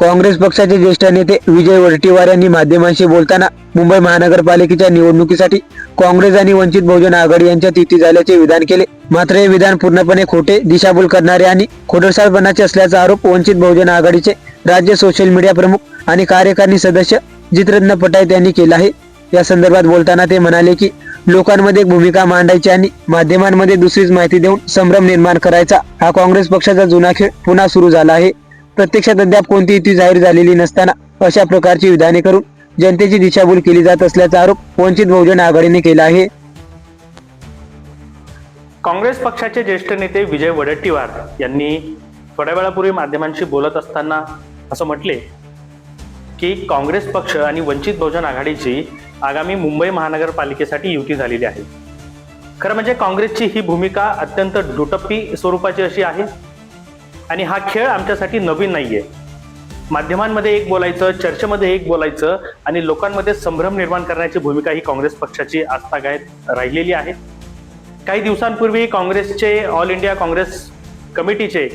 काँग्रेस पक्षाचे ज्येष्ठ नेते विजय वडेट्टीवार यांनी माध्यमांशी बोलताना मुंबई महानगरपालिकेच्या निवडणुकीसाठी काँग्रेस आणि वंचित बहुजन आघाडी यांच्यात युती झाल्याचे विधान केले. मात्र हे विधान पूर्णपणे खोटे दिशाभूल करणारे आणि खोडसाळपणाचे असल्याचा आरोप वंचित बहुजन आघाडीचे राज्य सोशल मीडिया प्रमुख आणि कार्यकारिणी सदस्य जितरत्न पटायत यांनी केला आहे. या संदर्भात बोलताना ते म्हणाले की लोकांमध्ये एक भूमिका मांडायची आणि माध्यमांमध्ये दुसरीच माहिती देऊन संभ्रम निर्माण करायचा हा काँग्रेस पक्षाचा जुना खेळ पुन्हा सुरू झाला आहे. प्रत्यक्षात अद्याप कोणती युती जाहीर झालेली नसताना अशा प्रकारची विधाने करून जनतेची दिशाभूल केली जात असल्याचा आरोप वंचित बहुजन आघाडीने केला आहे. काँग्रेस पक्षाचे ज्येष्ठ नेते विजय वडेट्टीवार यांनी थोड्या वेळापूर्वी माध्यमांशी बोलत असताना असं म्हटले की काँग्रेस पक्ष आणि वंचित बहुजन आघाडीची आगामी मुंबई महानगरपालिकेसाठी युती झालेली आहे. खरं म्हणजे काँग्रेसची ही भूमिका अत्यंत दुटप्पी स्वरूपाची अशी आहे. आणि हा खेळ आमच्यासाठी नवीन नाहीये. माध्यमांमध्ये एक बोलायचं चर्चेमध्ये एक बोलायचं आणि लोकांमध्ये संभ्रम निर्माण करण्याची भूमिका ही काँग्रेस पक्षाची आजतागायत राहिलेली आहे. काही दिवसांपूर्वी काँग्रेसचे ऑल इंडिया काँग्रेस कमिटीचे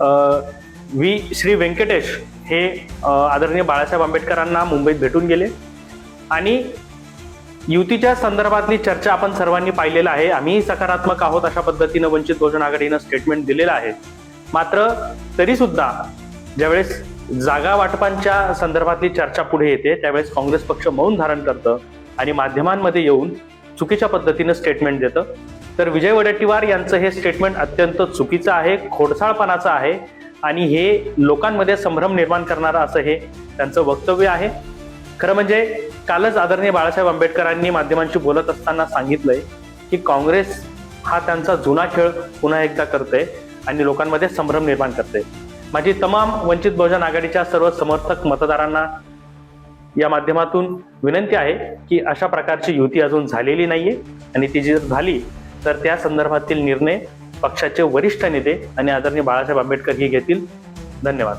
व्ही श्री व्यंकटेश हे आदरणीय बाळासाहेब आंबेडकरांना मुंबईत भेटून गेले. आणि युतीच्या संदर्भातली चर्चा आपण सर्वांनी पाहिलेलं आहे. आम्ही सकारात्मक आहोत अशा पद्धतीनं वंचित बहुजन आघाडीनं स्टेटमेंट दिलेलं आहे. मात्र तरी सुद्धा ज्यावेळेस जागा वाटपांच्या संदर्भातली चर्चा पुढे येते त्यावेळेस काँग्रेस पक्ष मौन धारण करतं आणि माध्यमांमध्ये येऊन चुकीच्या पद्धतीनं स्टेटमेंट देतं. तर विजय वडेट्टीवार यांचं हे स्टेटमेंट अत्यंत चुकीचं आहे खोडसाळपणाचं आहे आणि हे लोकांमध्ये संभ्रम निर्माण करणारं असं हे त्यांचं वक्तव्य आहे. खरं म्हणजे कालच आदरणीय बाळासाहेब आंबेडकरांनी माध्यमांशी बोलत असताना सांगितलंय की काँग्रेस हा त्यांचा जुना खेळ पुन्हा एकदा करते आणि लोकांमध्ये संभ्रम निर्माण करते. माझी तमाम वंचित बहुजन आघाडीच्या सर्व समर्थक मतदारांना या माध्यमातून विनंती आहे की अशा प्रकारची युती अजून झालेली नाहीये आणि ती जर झाली तर त्या संदर्भातील निर्णय पक्षाचे वरिष्ठ नेते आणि आदरणीय बाळासाहेब आंबेडकर ही घेतील. धन्यवाद.